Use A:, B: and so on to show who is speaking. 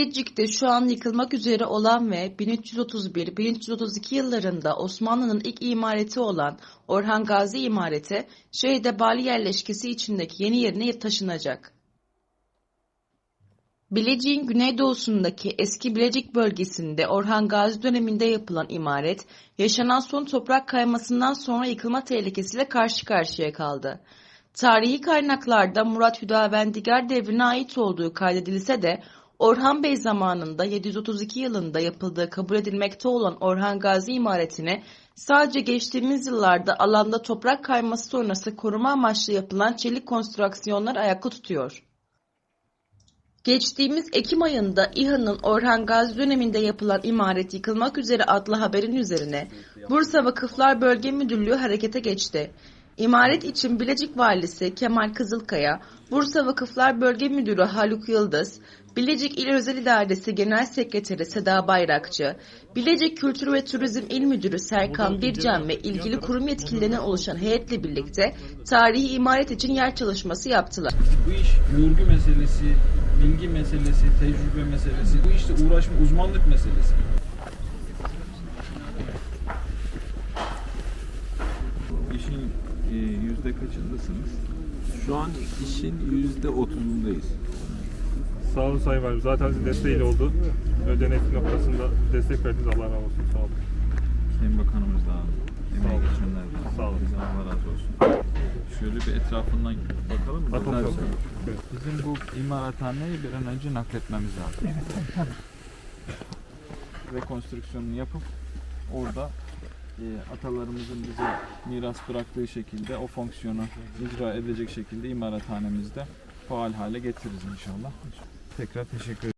A: Bilecik'te şu an yıkılmak üzere olan ve 1331-1332 yıllarında Osmanlı'nın ilk imareti olan Orhan Gazi imareti, Şehidebali yerleşkesi içindeki yeni yerine taşınacak. Bilecik'in güneydoğusundaki eski Bilecik bölgesinde Orhan Gazi döneminde yapılan imaret, yaşanan son toprak kaymasından sonra yıkılma tehlikesiyle karşı karşıya kaldı. Tarihi kaynaklarda Murat Hüdavendigar devrine ait olduğu kaydedilse de Orhan Bey zamanında 732 yılında yapıldığı kabul edilmekte olan Orhan Gazi imaretini sadece geçtiğimiz yıllarda alanda toprak kayması sonrası koruma amaçlı yapılan çelik konstrüksiyonlar ayakta tutuyor. Geçtiğimiz Ekim ayında İHA'nın Orhan Gazi döneminde yapılan imaret yıkılmak üzere adlı haberin üzerine Bursa Vakıflar Bölge Müdürlüğü harekete geçti. İmaret için Bilecik Valisi Kemal Kızılkaya, Bursa Vakıflar Bölge Müdürü Haluk Yıldız, Bilecik İl Özel İdaresi Genel Sekreteri Seda Bayrakçı, Bilecik Kültür ve Turizm İl Müdürü Serkan Bircan ve ilgili kurum yetkililerinden oluşan heyetle birlikte tarihi imaret için yer çalışması yaptılar.
B: Bu iş görgü meselesi, bilgi meselesi, tecrübe meselesi, bu işte uğraşma, uzmanlık meselesi.
C: İşin yüzde kaçındasınız? Şu an işin yüzde otuzundayız.
D: Sağ olun Sayın Valim. Zaten sizin desteğiyle oldu. Ödenek noktasında destek verdiniz. Allah razı olsun. Sağ olun.
C: Sayın Bakanımız da
D: Sağ
C: emeği
D: olun.
C: geçenlerden.
D: Sağ olun.
C: Bizden Allah razı olsun. Şöyle bir etrafından bakalım mı?
D: Bakalım. Evet.
C: Bizim bu imarathaneyi bir an önce nakletmemiz lazım. Rekonstrüksiyonunu yapıp orada atalarımızın bize miras bıraktığı şekilde o fonksiyonu icra edecek şekilde imarathanemizde faal hale getiririz inşallah. Tekrar teşekkür ederim.